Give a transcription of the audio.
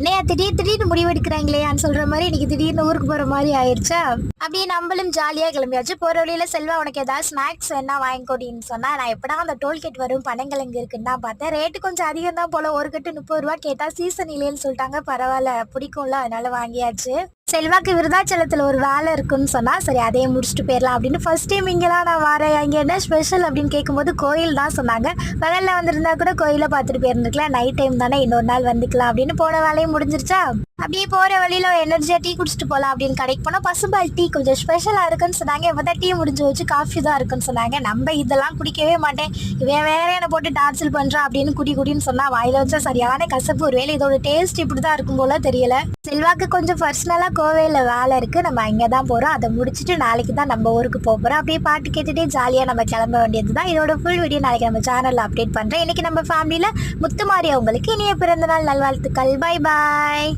என்னையா திடீர் திடீர்னு முடிவெடுக்கிறாங்களேன்னு சொல்ற மாதிரி இன்னைக்கு திடீர்னு ஊருக்கு போற மாதிரி ஆயிடுச்சா அப்படியே நம்மளும் ஜாலியா கிளம்பியாச்சு. போற வழியில செல்வா உனக்கு ஏதாவது ஸ்நாக்ஸ் என்ன வாங்கிக்கோடின்னு சொன்னா நான் எப்படா அந்த டோல்கேட் வரும் பனங்கிழங்கு இருக்குன்னு தான் பார்த்தேன். ரேட்டு கொஞ்சம் அதிகம் தான் போல ஒரு கட்டு முப்பது ரூபா கேட்டா சீசன் இல்லைன்னு சொல்லிட்டாங்க. பரவாயில்ல பிடிக்கும்ல அதனால வாங்கியாச்சு. செல்வாக்கு விருதாச்சலத்தில் ஒரு வேலை இருக்குன்னு சொன்னால் சரி அதையே முடிச்சுட்டு போயிடலாம் அப்படின்னு ஃபர்ஸ்ட் டைம் இங்கெல்லாம் நான் வரேன். அங்கே என்ன ஸ்பெஷல் அப்படின்னு கேட்கும்போது கோயில் தான் சொன்னாங்க. பகல்ல வந்திருந்தா கூட கோயிலை பார்த்துட்டு போயிருந்துக்கலாம் நைட் டைம் தானே இன்னொரு நாள் வந்துக்கலாம் அப்படின்னு போன வேலையும் முடிஞ்சிருச்சா? அப்படியே போகிற வழியில் எனர்ஜியாக டீ குடிச்சிட்டு போகலாம் அப்படின்னு கடைக்கு போனால் பசும்பால் டீ கொஞ்சம் ஸ்பெஷலாக இருக்குன்னு சொன்னாங்க. இப்பதான் டீ முடிஞ்சு வச்சு காஃபி தான் இருக்குன்னு சொன்னாங்க. நம்ம இதெல்லாம் குடிக்கவே மாட்டேன். இவன் வேற என்ன போட்டு டார்ச்சல் பண்ணுறான் அப்படின்னு குடி குடின்னு சொன்னால் வாயில வச்சா சரியான கசப்பு. ஒரு வேலை இதோட டேஸ்ட் இப்படிதான் இருக்கும் போல தெரியல. செல்வாக்கு கொஞ்சம் பர்சனலாக கோவையில் வேலை இருக்குது நம்ம அங்கே தான் போகிறோம் அதை முடிச்சுட்டு நாளைக்கு தான் நம்ம ஊருக்கு போக அப்படியே பாட்டு கேட்டுகிட்டே ஜாலியாக நம்ம கிளம்ப வேண்டியது தான் இதோட ஃபுல் வீடியோ நாளைக்கு நம்ம சேனலில் அப்டேட் பண்ணுறேன் இன்றைக்கி நம்ம ஃபேமிலியில் முத்துமாரி அவங்களுக்கு இனிய பிறந்தநாள் நல்வாழ்த்துக்கள். பாய் பாய்